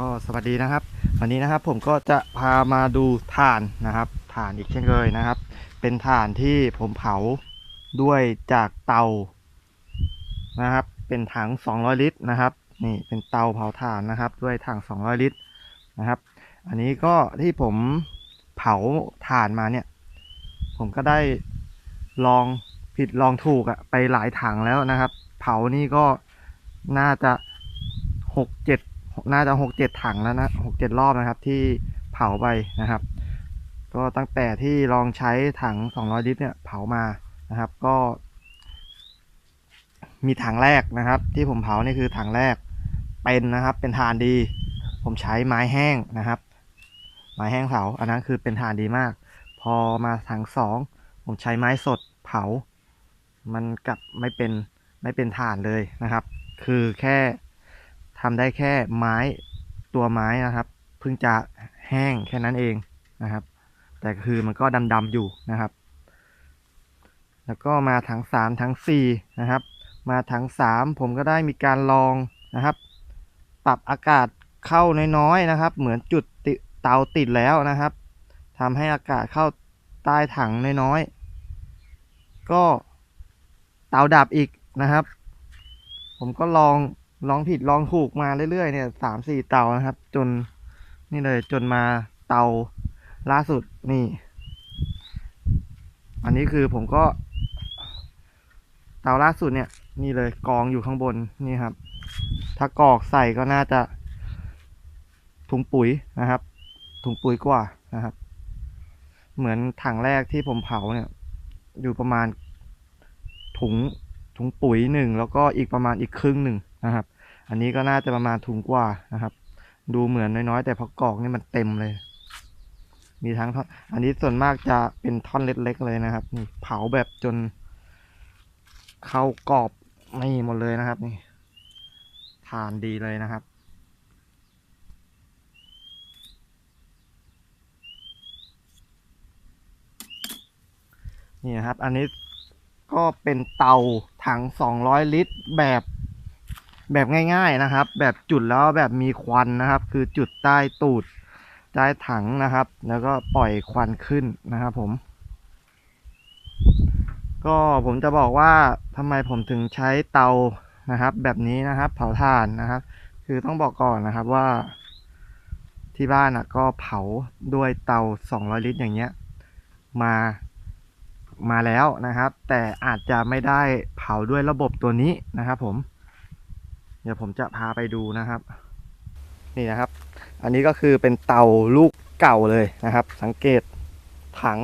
ก็สวัสดีนะครับ วันนี้นะครับผมก็จะพามาดูถ่านนะครับถ่านอีกเช่นเคยนะครับ เป็นถ่านที่ผมเผาด้วยจากเตานะครับ เป็นถัง 200 ลิตรนะครับ นี่เป็นเตาเผาถ่านนะครับ ด้วยถัง 200 ลิตรนะครับ อันนี้ก็ที่ผมเผาถ่านมาเนี่ย ผมก็ได้ลองผิดลองถูกอะไปหลายถังแล้วนะครับ เผานี่ก็น่าจะหกเจ็ด น่าจะหกเจ็ดถังแล้วนะหกเจ็ดรอบนะครับ ที่เผาไปนะครับ ก็ตั้งแต่ที่ลองใช้ถัง200ลิตรเนี่ยเผามานะครับ ก็ มีถังแรกนะครับ ที่ผมเผานี่คือถังแรกเป็นนะครับ เป็นถ่านดี ผมใช้ไม้แห้งนะครับ ไม้แห้งเผาอันนั้นคือเป็นถ่านดีมาก พอมาถังสองผมใช้ไม้สดเผา มันกลับไม่เป็นไม่เป็นถ่านเลยนะครับ คือแค่ ทำได้แค่ไม้ตัวไม้นะครับ เพิ่งจะแห้งแค่นั้นเองนะครับ แต่คือมันก็ดำๆอยู่นะครับ แล้วก็มาถังสามถังสี่นะครับ มาถังสามผมก็ได้มีการลองนะครับ ปรับอากาศเข้าน้อยๆนะครับ เหมือนจุดเตาติดแล้วนะครับทำให้อากาศเข้าใต้ถังน้อยๆก็เตาดับอีกนะครับ ผมก็ลอง ลองผิดลองถูกมาเรื่อยๆเนี่ยสามสี่เตานะครับ จนนี่เลยจนมาเตาล่าสุดนี่ อันนี้คือผมก็ เตาล่าสุดเนี่ย นี่เลยกองอยู่ข้างบนนี่ครับ ถ้ากรอกใส่ก็น่าจะถุงปุ๋ยนะครับ ถุงปุ๋ยกว่านะครับ เหมือนถังแรกที่ผมเผาเนี่ย อยู่ประมาณถุงถุงปุ๋ยหนึ่งแล้วก็อีกประมาณอีกครึ่งหนึ่งนะครับ อันนี้ก็น่าจะประมาณถุงกว่านะครับ ดูเหมือนน้อยๆ แต่พอกอกนี่มันเต็มเลย มีทั้งท่อนอันนี้ส่วนมากจะเป็นท่อนเล็กๆเลยนะครับนี่เผาแบบจน เข้ากรอบไม่หมดเลยนะครับ นี่ทานดีเลยนะครับนี่นะครับ อันนี้ก็เป็นเตาถัง 200 ลิตรแบบ แบบง่าย ๆนะครับ แบบจุดแล้วแบบมีควันนะครับ คือจุดใต้ตูดใต้ถังนะครับ แล้วก็ปล่อยควันขึ้นนะครับผม ก็ผมจะบอกว่าทำไมผมถึงใช้เตานะครับ แบบนี้นะครับ เผาถ่านนะครับ คือต้องบอกก่อนนะครับว่าที่บ้านอะก็เผาด้วยเตา 200 ลิตรอย่างเงี้ยมามาแล้วนะครับ แต่อาจจะไม่ได้เผาด้วยระบบตัวนี้นะครับผม เดี๋ยวผมจะพาไปดูนะครับ นี่นะครับ อันนี้ก็คือเป็นเตาลูกเก่าเลยนะครับ สังเกตถัง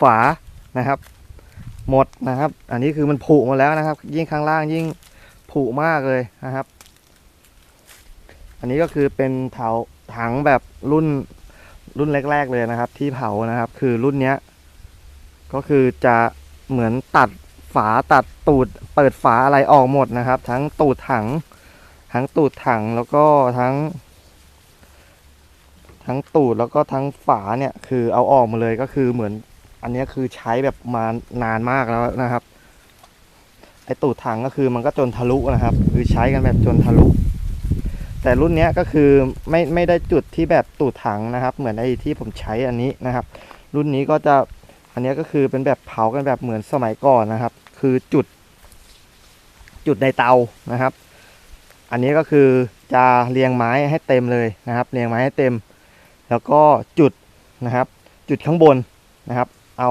ฝานะครับ หมดนะครับ อันนี้คือมันผุหมดแล้วนะครับ ยิ่งข้างล่างยิ่งผุมากเลยนะครับ อันนี้ก็คือเป็นเถาถังแบบรุ่นรุ่นแรก ๆ เลยนะครับ ที่เผานะครับ คือรุ่นเนี้ยก็คือจะเหมือนตัด ฝาตัดตูดเปิดฝาอะไรออกหมดนะครับ ทั้งตูดถัง ทั้งตูดถังแล้วก็ทั้ง ทั้งตูดแล้วก็ทั้งฝาเนี่ยคือเอาออกมาเลยก็คือเหมือน อันนี้คือใช้แบบมานานมากแล้วนะครับไอตูดถังก็คือมันก็จนทะลุนะครับ คือใช้กันแบบจนทะลุ แต่รุ่นนี้ก็คือไม่ไม่ได้จุดที่แบบตูดถังนะครับ เหมือนไอที่ผมใช้อันนี้นะครับ รุ่นนี้ก็จะ อันนี้ก็คือเป็นแบบเผากันแบบเหมือนสมัยก่อนนะครับ คือจุด จุดในเตานะครับ อันนี้ก็คือจะเรียงไม้ให้เต็มเลยนะครับ เรียงไม้ให้เต็ม แล้วก็จุดนะครับ จุดข้างบนนะครับ เอา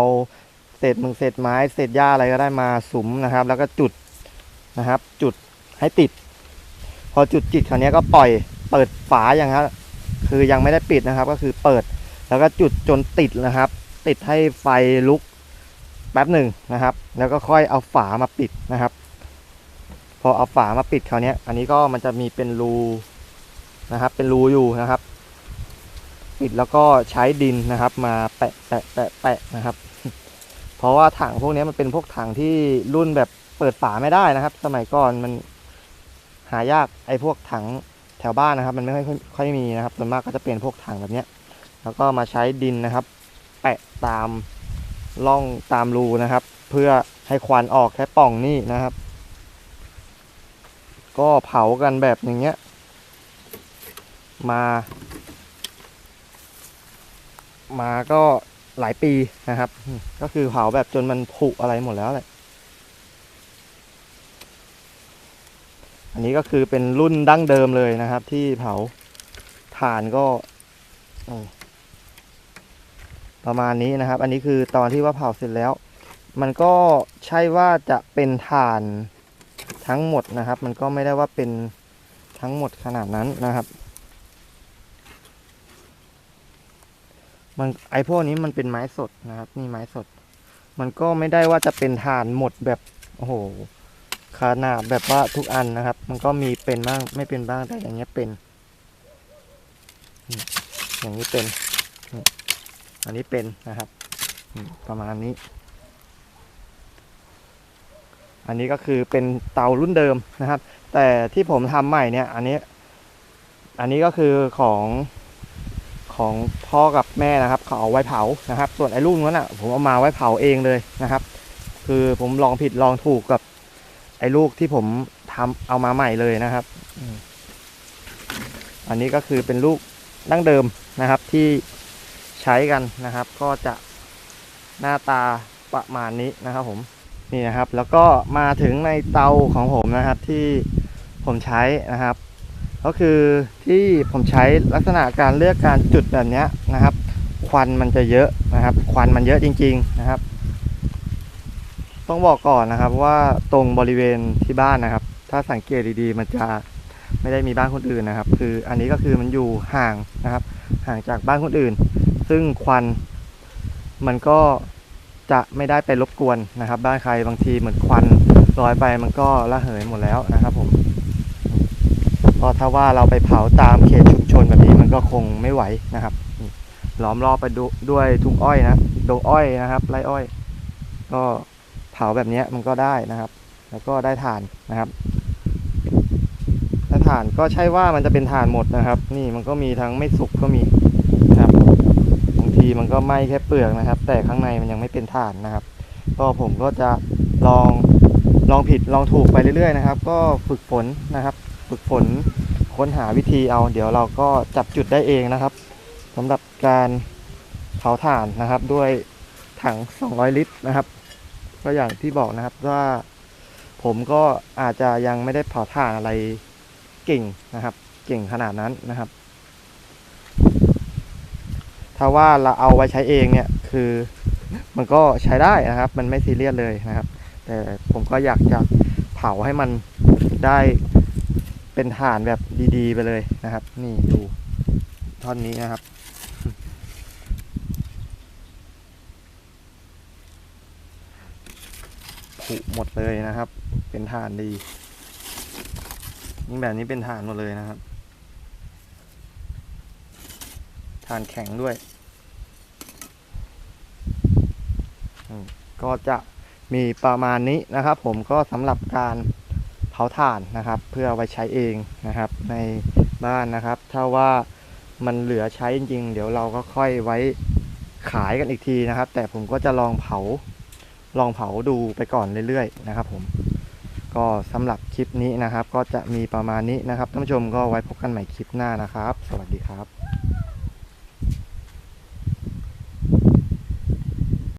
เศษมึงเศษไม้เศษหญ้าอะไรก็ได้มาสุมนะครับ แล้วก็จุดนะครับ จุดให้ติด พอจุดจิตคราวนี้ก็ปล่อยเปิดฝาอย่างครับคือยังไม่ได้ปิดนะครับ ก็คือเปิดแล้วก็จุดจนติดนะครับ ติดให้ไฟลุกแป๊บหนึ่งนะครับ แล้วก็ค่อยเอาฝามาปิดนะครับ พอเอาฝามาปิดคราวนี้อันนี้ก็มันจะมีเป็นรูนะครับ เป็นรูอยู่นะครับ ปิดแล้วก็ใช้ดินนะครับ มาแปะแปะแปะแปะนะครับ เพราะว่าถังพวกนี้มันเป็นพวกถังที่รุ่นแบบเปิดฝาไม่ได้นะครับ สมัยก่อนมันหายากไอ้พวกถังแถวบ้านนะครับ มันไม่ค่อยค่อยมีนะครับส่วนมากก็จะเป็นพวกถังแบบเนี้ยแล้วก็มาใช้ดินนะครับ แปะตามร่องตามรูนะครับ เพื่อให้ควันออกแค่ป่องนี่นะครับ ก็เผากันแบบอย่างเงี้ย มา มาก็หลายปีนะครับ ก็คือเผาแบบจนมันผุอะไรหมดแล้วแหละอันนี้ก็คือเป็นรุ่นดั้งเดิมเลยนะครับ ที่เผาถ่านก็ ประมาณนี้นะครับ อันนี้คือตอนที่ว่าเผาเสร็จแล้ว มันก็ใช่ว่าจะเป็นถ่านทั้งหมดนะครับ มันก็ไม่ได้ว่าเป็นทั้งหมดขนาดนั้นนะครับ มันไอพวกนี้มันเป็นไม้สดนะครับ นี่ไม้สด มันก็ไม่ได้ว่าจะเป็นถ่านหมดแบบโอ้โหขนาดแบบว่าทุกอันนะครับ มันก็มีเป็นบ้างไม่เป็นบ้างแต่อย่างเงี้ยเป็น อย่างนี้เป็น อันนี้เป็นนะครับประมาณนี้ อันนี้ก็คือเป็นเตารุ่นเดิมนะครับ แต่ที่ผมทำใหม่เนี่ย อันนี้ อันนี้ก็คือของของพ่อกับแม่นะครับ เขาเอาไว้เผานะครับ ส่วนไอ้ลูกนั้นอะ ผมเอามาไว้เผาเองเลยนะครับ คือผมลองผิดลองถูกกับ ไอ้ลูกที่ผมทำเอามาใหม่เลยนะครับ อันนี้ก็คือเป็นลูกดั้งเดิมนะครับที่ ช้กันนะครับ ก็จะหน้าตาประมาณนี้นะครับผมนี่นะครับ แล้วก็มาถึงในเตาของผมนะครับที่ผมใช้นะครับ ก็คือที่ผมใช้ลักษณะการเลือกการจุดแบบนี้นะครับ ควันมันจะเยอะนะครับ ควันมันเยอะจริง ๆนะครับ ต้องบอกก่อนนะครับว่าตรงบริเวณที่บ้านนะครับ ถ้าสังเกตดีๆ มันจะไม่ได้มีบ้านคนอื่นนะครับ คืออันนี้ก็คือมันอยู่ห่างนะครับ ห่างจากบ้านคนอื่น ซึ่งควันมันก็จะไม่ได้ไปรบกวนนะครับ บ้านใครบางทีเหมือนควันลอยไปมันก็ระเหยหมดแล้วนะครับผมก็ถ้าว่าเราไปเผาตามเขตชุมชนแบบนี้มันก็คงไม่ไหวนะครับล้อมรอบไปด,ด้วยทุ่งอ้อยนะดงอ้อยนะครับไรอ้อย ก็เผาแบบนี้มันก็ได้นะครับ แล้วก็ได้ถ่านนะครับถ้าถ่านก็ใช่ว่ามันจะเป็นถ่านหมดนะครับ นี่มันก็มีทั้งไม่สุกก็มีนะครับบางที มันก็ไหม้แค่เปลือกนะครับ แต่ข้างในมันยังไม่เป็นถ่านนะครับ ก็ผมก็จะลองลองผิดลองถูกไปเรื่อยๆนะครับ ก็ฝึกฝนนะครับ ฝึกฝนค้นหาวิธีเอา เดี๋ยวเราก็จับจุดได้เองนะครับสำหรับการเผาถ่านนะครับ ด้วยถัง 200 ลิตรนะครับ ก็อย่างที่บอกนะครับว่าผมก็อาจจะยังไม่ได้เผาถ่านอะไรเก่งนะครับ เก่งขนาดนั้นนะครับ ถ้าว่าเราเอาไว้ใช้เองเนี่ยคือมันก็ใช้ได้นะครับ มันไม่ซีเรียสเลยนะครับ แต่ผมก็อยากจะเผาให้มันได้เป็นฐานแบบดีๆ ไปเลยนะครับ นี่ดูท่อนนี้นะครับผุหมดเลยนะครับ เป็นฐานดีนี่แบบนี้เป็นฐานหมดเลยนะครับ ฐานแข็งด้วย ก็จะมีประมาณนี้นะครับผมก็สำหรับการเผาถ่านนะครับ เพื่อไว้ใช้เองนะครับ ในบ้านนะครับ ถ้าว่ามันเหลือใช้จริงๆเดี๋ยวเราก็ค่อยไว้ขายกันอีกทีนะครับ แต่ผมก็จะลองเผาลองเผาดูไปก่อนเรื่อยๆนะครับผมก็สำหรับคลิปนี้นะครับ ก็จะมีประมาณนี้นะครับท่านผู้ชมก็ไว้พบกันใหม่คลิปหน้านะครับ สวัสดีครับ